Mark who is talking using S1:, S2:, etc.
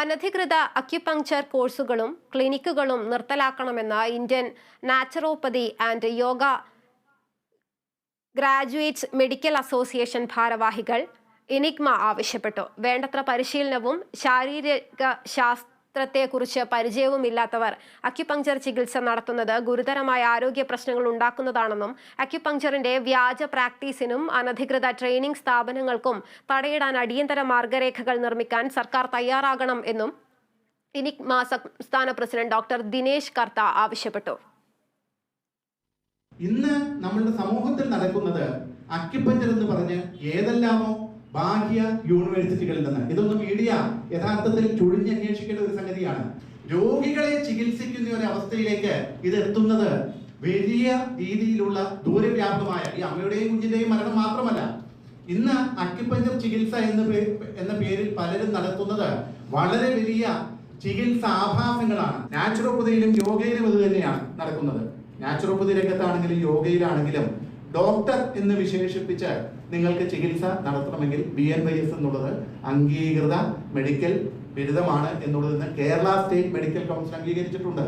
S1: അനധികൃത അക്യുപങ്ചർ കോഴ്സുകളും ക്ലിനിക്കുകളും നിർത്തലാക്കണമെന്ന് Indian naturopathy and yoga graduates medical association ഭാരവാഹികൾ ഇനിഗ്മ ആവശ്യപ്പെട്ടു. വേണ്ടത്ര പരിശീലനവും ശാരീരിക ശാസ്ത്രത്തെക്കുറിച്ച് പരിചയവുമില്ലാത്തവർ അക്യുപങ്ചർ ചികിത്സ നടത്തുന്നത് ഗുരുതരമായ ആരോഗ്യ പ്രശ്നങ്ങൾ ഉണ്ടാക്കുന്നതാണെന്നും അക്യുപങ്ചറിന്റെ വ്യാജ പ്രാക്ടീസിനും അനധികൃത ട്രെയിനിംഗ് സ്ഥാപനങ്ങൾക്കും തടയിടാൻ അടിയന്തര മാർഗരേഖകൾ നിർമ്മിക്കാൻ സർക്കാർ തയ്യാറാകണം എന്നും ഇനിഗ്മ സംസ്ഥാന പ്രസിഡന്റ് ഡോക്ടർ ദിനേശ് കർത്ത ആവശ്യപ്പെട്ടു.
S2: ഇന്ന് നമ്മളുടെ സമൂഹത്തിൽ നടക്കുന്നത് അക്യുപഞ്ചർ എന്ന് പറഞ്ഞ് ഏതെല്ലാമോ ബാഹ്യ യൂണിവേഴ്സിറ്റികളിൽ നിന്ന്. ഇതൊന്നും മീഡിയ യഥാർത്ഥത്തിൽ ചുഴിഞ്ഞന്വേഷിക്കേണ്ട ഒരു സംഗതിയാണ്. രോഗികളെ ചികിത്സിക്കുന്ന ഒരു അവസ്ഥയിലേക്ക് ഇത് എത്തുന്നത് വലിയ രീതിയിലുള്ള ദൂരവ്യാപകമായ ഈ അമ്മയുടെയും കുഞ്ഞിന്റെയും മരണം മാത്രമല്ല. ഇന്ന് അക്യുപഞ്ചർ ചികിത്സ എന്ന എന്ന പേരിൽ പലരും നടത്തുന്നത് വളരെ വലിയ ചികിത്സ ആഭാസങ്ങളാണ്. നാച്ചുറോപ്പതിയിലും യോഗയിലും ഇത് തന്നെയാണ് നടക്കുന്നത്. നാച്ചുറോപ്പതി രംഗത്താണെങ്കിലും യോഗയിലാണെങ്കിലും ഡോക്ടർ എന്ന് വിശേഷിപ്പിച്ച് നിങ്ങൾക്ക് ചികിത്സ നടത്തണമെങ്കിൽ ബി എൻ വൈ എസ് എന്നുള്ളത് അംഗീകൃത മെഡിക്കൽ ബിരുദമാണ് എന്നുള്ളത് കേരള സ്റ്റേറ്റ് മെഡിക്കൽ കൗൺസിൽ അംഗീകരിച്ചിട്ടുണ്ട്.